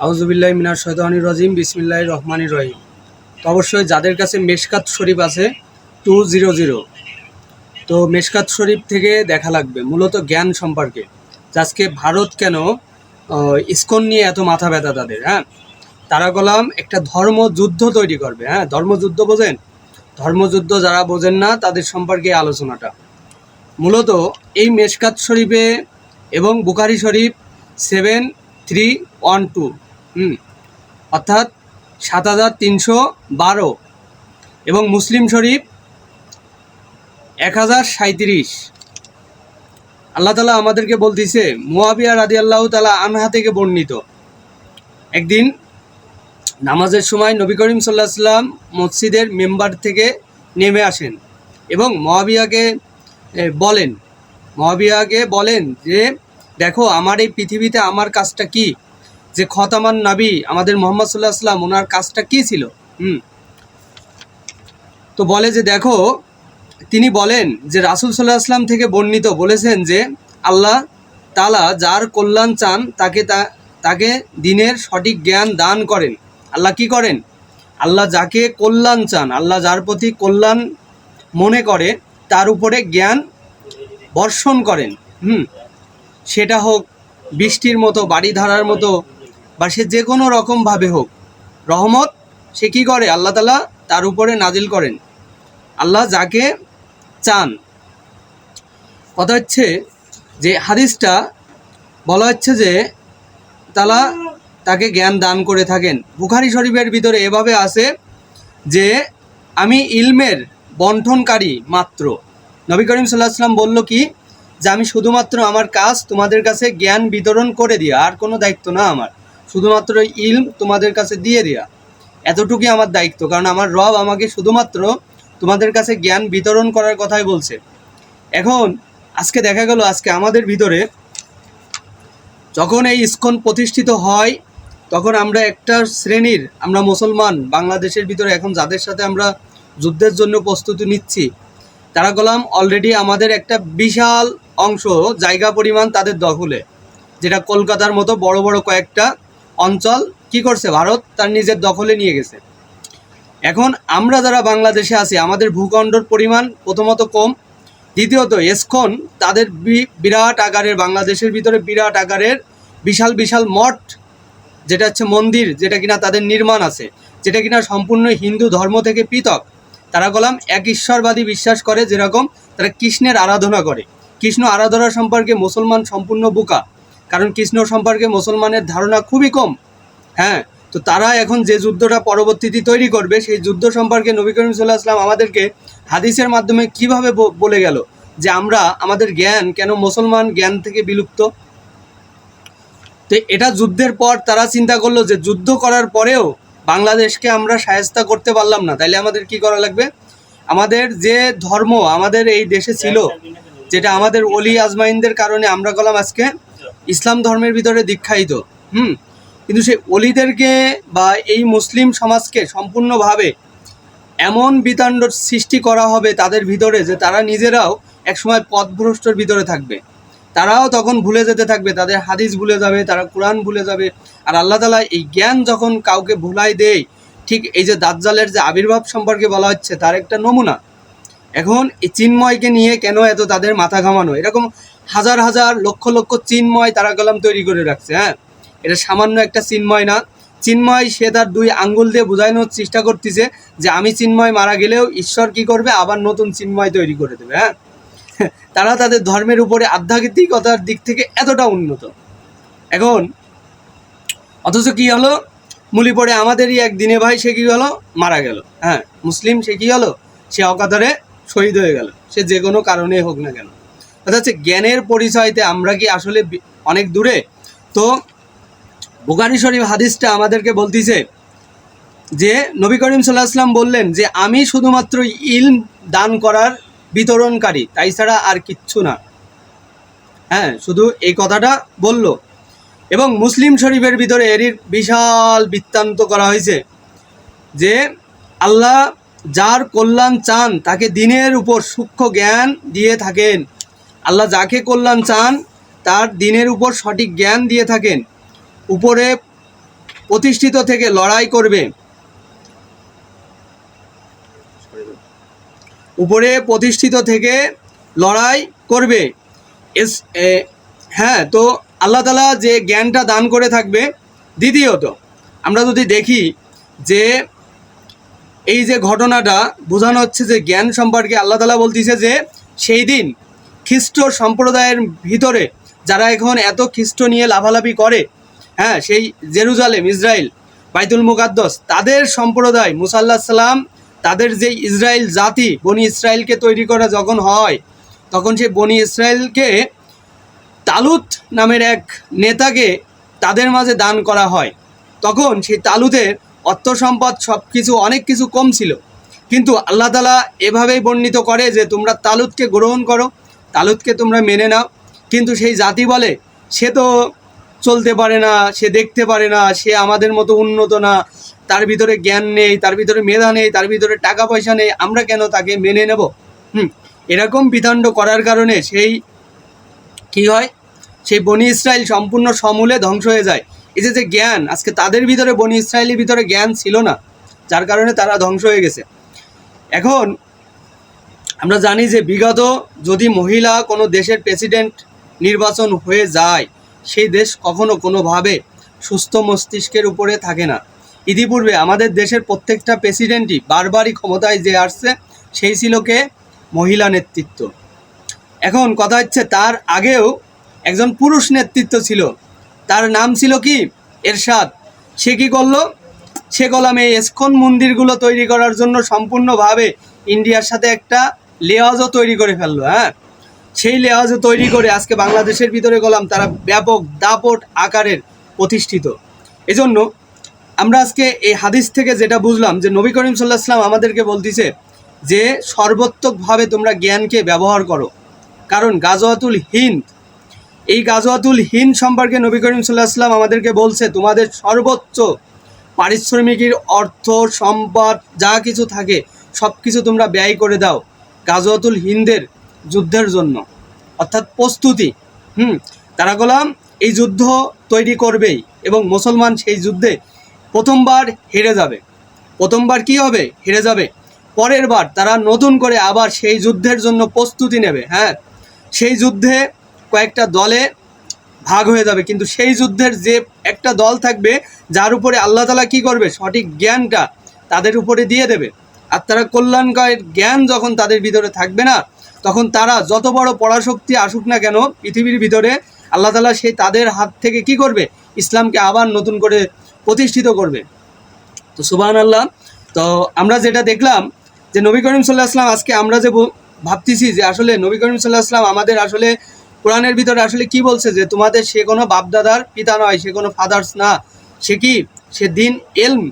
আউজুবিল্লাহ মিনার শৈতানি রাজিম বিসমিল্লাহ রহমানি রহিম। তো অবশ্যই যাদের কাছে মেশকাত শরীফ আছে টু জিরো জিরো তো মেশকাত শরীফ থেকে দেখা লাগবে, মূলত জ্ঞান সম্পর্কে। আজকে ভারত কেন ইস্কন নিয়ে এত মাথা ব্যথা তাদের হ্যাঁ? তারা গলাম একটা ধর্মযুদ্ধ তৈরি করবে হ্যাঁ? ধর্মযুদ্ধ বোঝেন? ধর্মযুদ্ধ যারা বোঝেন না, তাদের সম্পর্কে আলোচনাটা। মূলত এই মেশকাত শরীফে এবং বুকারি শরীফ সেভেন থ্রি ওয়ান টু হুম। অর্থাৎ সাত হাজার তিনশো বারো। এবং মুসলিম শরীফ এক হাজার সাঁত্রিশ আল্লাহ তালা আমাদেরকে বলতেছে, মুয়াবিয়া রাদি আল্লাহ তালা আনহা থেকে বর্ণিত। একদিন নামাজের সময় নবী করিম সাল্লাহ সাল্লাম মসজিদের মেম্বার থেকে নেমে আসেন এবং মহাবিয়াকে বলেন। মহাবিয়াকে বলেন যে, দেখো, আমার এই পৃথিবীতে আমার কাজটা কি? যে খতামান নাবি, আমাদের মোহাম্মদ সাল্লাহ সাল্লাম ওনার কাজটা কী ছিল? হুম। তো বলে যে, দেখো, তিনি বলেন যে, রাসুল সাল্লাহ আসলাম থেকে বর্ণিত বলেছেন যে, আল্লাহ তালা যার কল্যাণ চান, তাকে তা, তাকে দিনের সঠিক জ্ঞান দান করেন। আল্লাহ কি করেন? আল্লাহ যাকে কল্যাণ চান, আল্লাহ যার প্রতি কল্যাণ মনে করে, তার উপরে জ্ঞান বর্ষণ করেন। হুম। সেটা হোক বৃষ্টির মতো বাড়ি ধারার মতো বা সে যে কোনো রকমভাবে হোক, রহমত সে কী করে? আল্লাহ তালা তার উপরে নাজিল করেন। আল্লাহ যাকে চান। কথা হচ্ছে যে, হাদিসটা বলা হচ্ছে যে তালা তাকে জ্ঞান দান করে থাকেন। বুখারি শরীফের ভিতরে এভাবে আছে যে, আমি ইলমের বন্টনকারী মাত্র। নবী করিম সাল্লাহ সাল্লাম বলল কি? যে, আমি শুধুমাত্র আমার কাজ তোমাদের কাছে জ্ঞান বিতরণ করে দিয়া, আর কোনো দায়িত্ব না আমার। শুধুমাত্র ইলম তোমাদের কাছে দিয়ে দেয়া। এতটুকুই আমার দায়িত্ব, কারণ আমার রব আমাকে শুধুমাত্র তোমাদের কাছে জ্ঞান বিতরণ করার কথাই বলছে। এখন আজকে দেখা গেল, আজকে আমাদের ভিতরে যখন এই ইস্কন প্রতিষ্ঠিত হয়, তখন আমরা একটা শ্রেণির, আমরা মুসলমান, বাংলাদেশের ভিতরে এখন যাদের সাথে আমরা যুদ্ধের জন্য প্রস্তুতি নিচ্ছি, তারা গলাম অলরেডি আমাদের একটা বিশাল অংশ, জায়গা পরিমাণ তাদের দখলে, যেটা কলকাতার মতো বড় বড় কয়েকটা অঞ্চল কি করছে? ভারত তার নিজের দখলে নিয়ে গেছে। এখন আমরা যারা বাংলাদেশে আছি, আমাদের ভূখণ্ডর পরিমাণ প্রথমত কম, দ্বিতীয়ত এসকন তাদের বিরাট আকারের, বাংলাদেশের ভিতরে বিরাট আকারের বিশাল বিশাল মঠ, যেটা হচ্ছে মন্দির, যেটা কিনা তাদের নির্মাণ আছে, যেটা কিনা সম্পূর্ণ হিন্দু ধর্ম থেকে পৃথক। তারা গলাম এক ঈশ্বরবাদী বিশ্বাস করে যেরকম তারা কৃষ্ণের আরাধনা করে। কৃষ্ণ আরাধনা সম্পর্কে মুসলমান সম্পূর্ণ বোকা। কারণ কৃষ্ণ সম্পর্কে মুসলমানের ধারণা খুবই কম। হ্যাঁ তো তারা এখন যে যুদ্ধটা পরবর্তীতে তৈরি করবে, সেই যুদ্ধ সম্পর্কে নবী করিম সাল্লাহ আসলাম আমাদেরকে হাদিসের মাধ্যমে কীভাবে বলে গেল যে আমরা, আমাদের জ্ঞান কেন মুসলমান জ্ঞান থেকে বিলুপ্ত? তো এটা যুদ্ধের পর তারা চিন্তা করল যে যুদ্ধ করার পরেও বাংলাদেশকে আমরা সায়স্তা করতে পারলাম না। তাইলে আমাদের কি করা লাগবে? আমাদের যে ধর্ম, আমাদের এই দেশে ছিল, যেটা আমাদের অলি আজমাইনদের কারণে আমরা গলাম আজকে ইসলাম ধর্মের ভিতরে দীক্ষায়িত, হুম? কিন্তু সেই অলিদেরকে বা এই মুসলিম সমাজকে সম্পূর্ণভাবে এমন বিতাণ্ড সৃষ্টি করা হবে তাদের ভিতরে যে তারা নিজেরাও একসময় পথভ্রষ্টর ভিতরে থাকবে। তারাও তখন ভুলে যেতে থাকবে, তাদের হাদিস ভুলে যাবে, তারা কোরআন ভুলে যাবে। আর আল্লাহ তালা এই জ্ঞান যখন কাউকে ভুলাই দেয়, ঠিক এই যে দাজ্জালের যে আবির্ভাব সম্পর্কে বলা হচ্ছে, তার একটা নমুনা। এখন এই চিন্ময়কে নিয়ে কেন এত তাদের মাথা ঘামানো? এরকম হাজার হাজার লক্ষ লক্ষ চিন্ময় তারা কলাম তৈরি করে রাখছে হ্যাঁ? এটা সামান্য একটা চিন্ময় না। চিন্ময় সে তার দুই আঙ্গুল দিয়ে বোঝানোর চেষ্টা করতেছে যে আমি চিন্ময় মারা গেলেও ঈশ্বর কি করবে? আবার নতুন চিন্ময় তৈরি করে দেবে হ্যাঁ? তারা তাদের ধর্মের উপরে আধ্যাত্মিকতার দিক থেকে এতটা উন্নত। এখন, অথচ কি হলো? মুলি পড়ে, আমাদেরই এক দিনে ভাই, সে কি হলো? মারা গেল। হ্যাঁ মুসলিম সে কি হলো? সে অকাতরে শহীদ হয়ে গেল। সে যে কোনো কারণে হোক না কেন। অর্থাৎ হচ্ছে জ্ঞানের পরিচয়তে আমরা কি আসলে অনেক দূরে? তো বুখারি শরীফ হাদিসটা আমাদেরকে বলতিছে যে, নবী করিম সাল্লাহ আসলাম বললেন যে, আমি শুধুমাত্র ইলম দান করার বিতরণকারী, তাই ছাড়া আর কিচ্ছু না। হ্যাঁ শুধু এই কথাটা বলল। এবং মুসলিম শরীফের ভিতরে এরই বিশাল বৃত্তান্ত করা হয়েছে যে, আল্লাহ যার কল্যাণ চান, তাকে দিনের উপর সূক্ষ্ম জ্ঞান দিয়ে থাকেন। আল্লাহ যাকে কল্যাণ চান, তার দিনের উপর সঠিক জ্ঞান দিয়ে থাকেন, উপরে প্রতিষ্ঠিত থেকে লড়াই করবে। উপরে প্রতিষ্ঠিত থেকে লড়াই করবে। এস হ্যাঁ তো আল্লাহ তালা যে জ্ঞানটা দান করে থাকবে, দ্বিতীয়ত, আমরা যদি দেখি যে এই যে ঘটনাটা বোঝানো হচ্ছে যে জ্ঞান সম্পর্কে আল্লাহ তালা বলতেছে যে সেই দিন খ্রিস্ট সম্প্রদায়ের ভিতরে যারা এখন এত খ্রিস্ট নিয়ে লাভালাভি করে হ্যাঁ সেই জেরুজালেম, ইসরায়েল, বাইতুল মুকাদ্দস, তাদের সম্প্রদায় মুসাল্লাহ সাল্লাম তাদের যে ইসরায়েল জাতি, বনি ইসরায়েলকে তৈরি করা যখন হয়, তখন সেই বনি ইসরায়েলকে তালুত নামের এক নেতাকে তাদের মাঝে দান করা হয়। তখন সেই তালুতের অর্থ সম্পদ সব কিছু অনেক কিছু কম ছিল। কিন্তু আল্লাহ তালা এভাবেই বর্ণিত করে যে তোমরা তালুতকে গ্রহণ করো তালুতকে তোমরা মেনে নাও। কিন্তু সেই জাতি বলে, সে তো চলতে পারে না, সে দেখতে পারে না, সে আমাদের মতো উন্নত না, তার ভিতরে জ্ঞান নেই, তার ভিতরে মেধা নেই, তার ভিতরে টাকা পয়সা নেই, আমরা কেন তাকে মেনে নেব? হুম, এরকম বিতাণ্ড করার কারণে সেই কি হয়? সেই বনি ইসরায়েল সম্পূর্ণ সমূলে ধ্বংস হয়ে যায়। এই যে যে জ্ঞান, আজকে তাদের ভিতরে, বনি ইসরায়েলের ভিতরে জ্ঞান ছিল না, যার কারণে তারা ধ্বংস হয়ে গেছে। এখন আমরা জানি যে বিগত যদি মহিলা কোনো দেশের প্রেসিডেন্ট নির্বাচন হয়ে যায়, সেই দেশ কখনো কোনোভাবে সুস্থ মস্তিষ্কের উপরে থাকে না। ইতিপূর্বে আমাদের দেশের প্রত্যেকটা প্রেসিডেন্টই বারবারই ক্ষমতায় যে আসছে, সেই ছিল কে? মহিলা নেতৃত্ব। এখন কথা হচ্ছে তার আগেও একজন পুরুষ নেতৃত্ব ছিল। তার নাম ছিল কি? এরশাদ। সে কি করল? সে কলাম এসকন মন্দিরগুলো তৈরি করার জন্য সম্পূর্ণভাবে ইন্ডিয়ার সাথে একটা লেওয়াজও তৈরি করে ফেলল হ্যাঁ? সেই লেওয়াজও তৈরি করে আজকে বাংলাদেশের ভিতরে গেলাম, তারা ব্যাপক দাপট আকারের প্রতিষ্ঠিত। এজন্য আমরা আজকে এই হাদিস থেকে যেটা বুঝলাম যে নবী করিম সাল্লাহ সাল্লাম আমাদেরকে বলতিছে যে সর্বোত্তকভাবে তোমরা জ্ঞানকে ব্যবহার করো। কারণ গাজওয়াতুল হিন্দ, এই গাজওয়াতুল হিন্দ সম্পর্কে নবী করিম সাল্লাহ সাল্লাম আমাদেরকে বলছে, তোমাদের সর্বোচ্চ পারিশ্রমিকের অর্থ, সম্পদ, যা কিছু থাকে সব কিছু তোমরা ব্যয় করে দাও। গাজওয়াতুল হিন্দের যুদ্ধের জন্য। অর্থাৎ প্রস্তুতি। হুম, তারা গোলাম, এই যুদ্ধ তৈরি করবেই এবং মুসলমান সেই যুদ্ধে প্রথমবার হেরে যাবে। প্রথমবার কি হবে? হেরে যাবে। পরের বার তারা নতুন করে আবার সেই যুদ্ধের জন্য প্রস্তুতি নেবে হ্যাঁ? সেই যুদ্ধে কয়েকটা দলে ভাগ হয়ে যাবে, কিন্তু সেই যুদ্ধের যে একটা দল থাকবে, যার উপরে আল্লাহ তালা কি করবে? সঠিক জ্ঞানটা তাদের উপরে দিয়ে দেবে। আর তারা কল্যাণকর জ্ঞান যখন তাদের ভিতরে থাকবে না, তখন তারা যত বড় পড়াশক্তি আসুক না কেন, পৃথিবীর ভিতরে আল্লাহ তালা সেই তাদের হাত থেকে কি করবে? ইসলামকে আবার নতুন করে প্রতিষ্ঠিত করবে। তো সুবাহ আল্লাহ তো আমরা যেটা দেখলাম যে নবী করিম সাল্লাহ আসলাম আজকে আমরা যে ভাবতেছি যে আসলে নবী করিম সাল্লাহ আসলাম আমাদের আসলে কোরআনের ভিতরে আসলে কি বলছে যে তোমাদের সে কোনো বাপদাদার পিতা নয়, সে কোনো ফাদার্স না, সে কি? সে দিন এলম।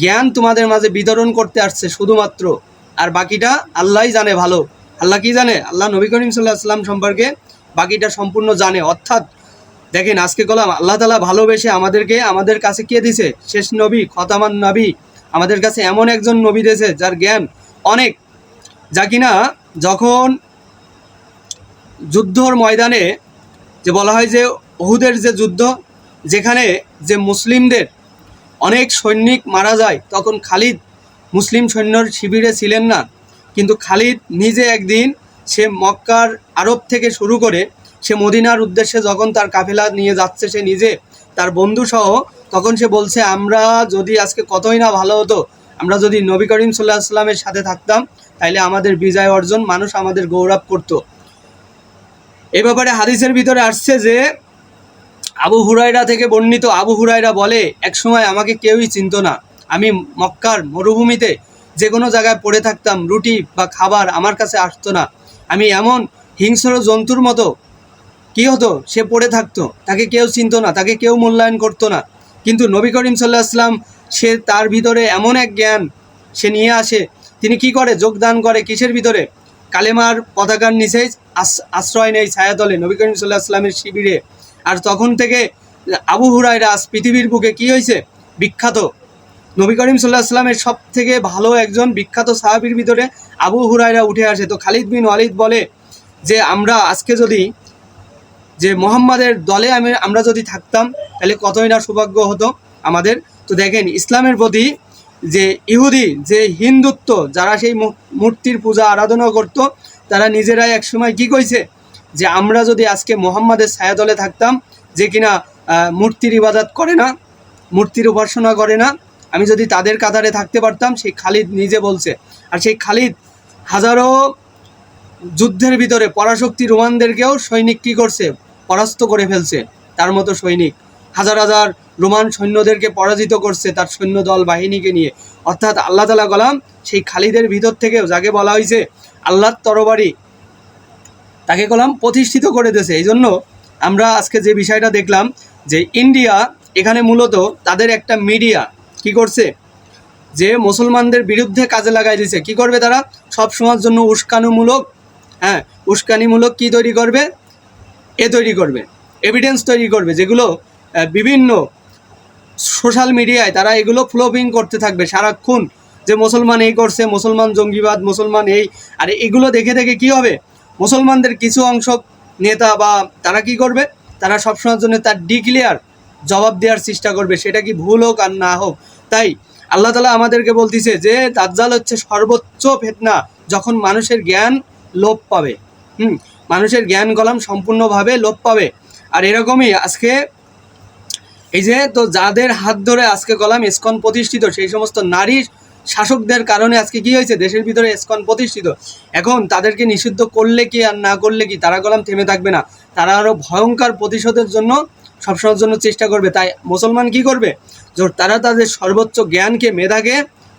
জ্ঞান তোমাদের মাঝে বিতরণ করতে আসছে শুধুমাত্র। আর বাকিটা আল্লাহই জানে ভালো। আল্লাহ কি জানে? আল্লাহ নবী করিম সাল্লাহ আসলাম সম্পর্কে বাকিটা সম্পূর্ণ জানে। অর্থাৎ দেখেন, আজকে কলাম আল্লাহ তালা ভালোবেসে আমাদেরকে আমাদের কাছে কে দিছে? শেষ নবী, খতামান নবী। আমাদের কাছে এমন একজন নবী দিয়েছে যার জ্ঞান অনেক। যা কিনা যখন যুদ্ধর ময়দানে যে বলা হয় যে অহুদের যে যুদ্ধ, যেখানে যে মুসলিমদের অনেক সৈনিক মারা যায়, তখন খালিদ মুসলিম সৈন্যর শিবিরে ছিলেন না। কিন্তু খালিদ নিজে একদিন সে মক্কার আরব থেকে শুরু করে সে মদিনার উদ্দেশ্যে যখন তার কাফেলা নিয়ে যাচ্ছে, সে নিজে তার বন্ধু সহ তখন সে বলছে, আমরা যদি আজকে কতই না ভালো হতো, আমরা যদি নবী করিম সাল্লাহ আসলামের সাথে থাকতাম, তাইলে আমাদের বিজয় অর্জন, মানুষ আমাদের গৌরব করতো। এ ব্যাপারে হাদিসের ভিতরে আসছে যে আবু হুরাইরা থেকে বর্ণিত আবু হুরাইরা বলে একসময় আমাকে কেউই চিনত না। আমি মক্কার মরুভূমিতে যে কোনো জায়গায় পড়ে থাকতাম, রুটি বা খাবার আমার কাছে আসতো না। আমি এমন হিংস্র জন্তুর মতো কি হতো? সে পড়ে থাকতো। তাকে কেউ চিনতো না, তাকে কেউ মূল্যায়ন করতো না। কিন্তু নবী করিম সাল্লাহ আসলাম সে তার ভিতরে এমন এক জ্ঞান সে নিয়ে আসে। তিনি কি করে? যোগদান করে কিসের ভিতরে? কালেমার পতাকার নিচে আস- আশ্রয় নেই ছায়াতলে নবী করিম সাল্লাহ আসলামের শিবিরে। আর তখন থেকে আবু হুরাইরা পৃথিবীর বুকে কি হয়েছে? বিখ্যাত নবী করিম সাল্লাহ আসলামের সব থেকে ভালো একজন বিখ্যাত সাহাবির ভিতরে আবু হুরাইরা উঠে আসে। তো খালিদ বিন ওয়ালিদ বলে যে, আমরা আজকে যদি যে মোহাম্মদের দলে আমি, আমরা যদি থাকতাম, তাহলে কতই না সৌভাগ্য হতো আমাদের। তো দেখেন, ইসলামের প্রতি যে ইহুদি, যে হিন্দুত্ব, যারা সেই মূর্তির পূজা, আরাধনা করত, তারা নিজেরাই একসময় কি কইছে? যে আমরা যদি আজকে মোহাম্মদের ছায়াতলে থাকতাম, যে কিনা মূর্তির ইবাদত করে না, মূর্তির উপাসনা করে না, আমি যদি তাদের কাতারে থাকতে পারতাম, সেই খালিদ নিজে বলছে। আর সেই খালিদ হাজারো যুদ্ধের ভিতরে পরাশক্তি রোমানদেরকেও সৈনিক কী করছে? পরাস্ত করে ফেলছে, তার মতো সৈনিক। হাজার হাজার রোমান সৈন্যদেরকে পরাজিত করছে তার সৈন্য দল বাহিনীকে নিয়ে। অর্থাৎ আল্লাহ তালা গলাম সেই খালিদের ভিতর থেকেও যাকে বলা হয়েছে আল্লাহর তরবারি তাকে কলাম প্রতিষ্ঠিত করে দিয়েছে। এই জন্য আমরা আজকে যে বিষয়টা দেখলাম যে ইন্ডিয়া এখানে মূলত তাদের একটা মিডিয়া কি করছে? যে মুসলমানদের বিরুদ্ধে কাজে লাগাই দিছে কি করবে তারা? সব সময়ের জন্য উস্কানিমূলক হ্যাঁ উস্কানিমূলক কি তৈরি করবে? এ তৈরি করবে এভিডেন্স তৈরি করবে, যেগুলো বিভিন্ন সোশ্যাল মিডিয়ায় তারা এগুলো ফ্লোপিং করতে থাকবে সারাক্ষণ। যে মুসলমান এই করছে, মুসলমান জঙ্গিবাদ, মুসলমান এই, আর এগুলো দেখে দেখে কি হবে? মুসলমানদের কিছু অংশ নেতা বা তারা কি করবে? তারা সবসময়ের জন্য তার ডিক্লিয়ার জবাব দেওয়ার চেষ্টা করবে। সেটা কি ভুল হোক আর না হোক। তাই আল্লাহ তালা আমাদেরকে বলতিছে যে, দাজ্জাল হচ্ছে সর্বোচ্চ ফেতনা যখন মানুষের জ্ঞান লোপ পাবে। হুম, মানুষের জ্ঞান গলাম সম্পূর্ণভাবে লোপ পাবে। আর এরকমই আজকে এই যে, তো যাদের হাত ধরে আজকে গলাম ইসকন প্রতিষ্ঠিত, সেই সমস্ত নারী শাসকদের কারণে আজকে কি হয়েছে? দেশের ভিতরে ইসকন প্রতিষ্ঠিত। এখন তাদেরকে নিষিদ্ধ করলে কি আর না করলে কি? তারা গলাম থেমে থাকবে না। তারা আরও ভয়ঙ্কর প্রতিশোধের জন্য সবসময়ের জন্য চেষ্টা করবে। তাই মুসলমান কি করবে? তারা তাদের সর্বোচ্চ জ্ঞানকে মেধাকে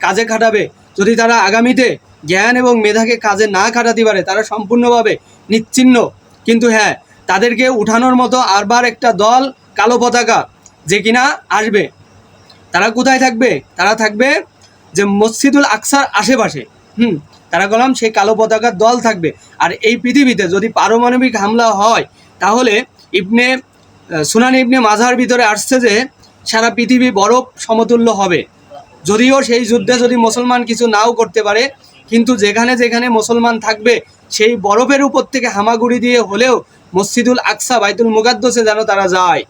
কাজে খাটাবে। যদি তারা আগামীতে জ্ঞান এবং মেধাকে কাজে না খাটাতে পারে, তারা সম্পূর্ণভাবে নিচ্ছিন্ন। কিন্তু হ্যাঁ তাদেরকে উঠানোর মতো আরবার একটা দল কালো পতাকা যে কিনা আসবে। তারা কোথায় থাকবে? তারা থাকবে যে মসজিদুল আকসার আশেপাশে, হুম, তারা গলাম সেই কালো পতাকার দল থাকবে। আর এই পৃথিবীতে যদি পারমাণবিক হামলা হয়, তাহলে ইবনে সুনান ইবনে মাঝার ভিতরে আসছে যে সারা পৃথিবী বরফ সমতুল্য হবে। যদিও সেই যুদ্ধে যদি মুসলমান কিছু নাও করতে পারে, কিন্তু যেখানে যেখানে মুসলমান থাকবে, সেই বরফের উপর থেকে হামাগুড়ি দিয়ে হলেও মসজিদুল আকসা, বাইতুল মুকাদ্দসে যেন তারা যায়।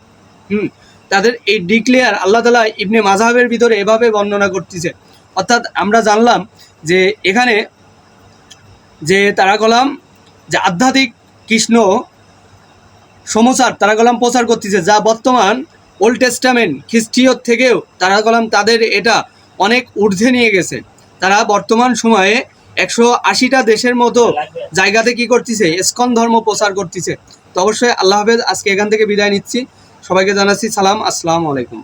হুম, তাদের এই ডিক্লেয়ার আল্লাহ তালা ইবনে মাজাহের ভিতরে এভাবে বর্ণনা করতেছে। অর্থাৎ আমরা জানলাম যে এখানে যে তারা কলাম যে আধ্যাত্মিক কৃষ্ণ সমাচার তারা কলাম প্রচার করতেছে, যা বর্তমান ওল্ড টেস্টামেন্ট খ্রিস্টীয় থেকেও তারা কলাম তাদের এটা অনেক ঊর্ধ্বে নিয়ে গেছে। তারা বর্তমান সময়ে একশো আশিটা দেশের মতো জায়গাতে কি করতেছে, ইসকন ধর্ম প্রচার করতেছে। তো অবশ্যই আল্লাহ হাফেজ, আজকে এখান থেকে বিদায় নিচ্ছি। সবাইকে জানাচ্ছি সালাম, আসসালামু আলাইকুম।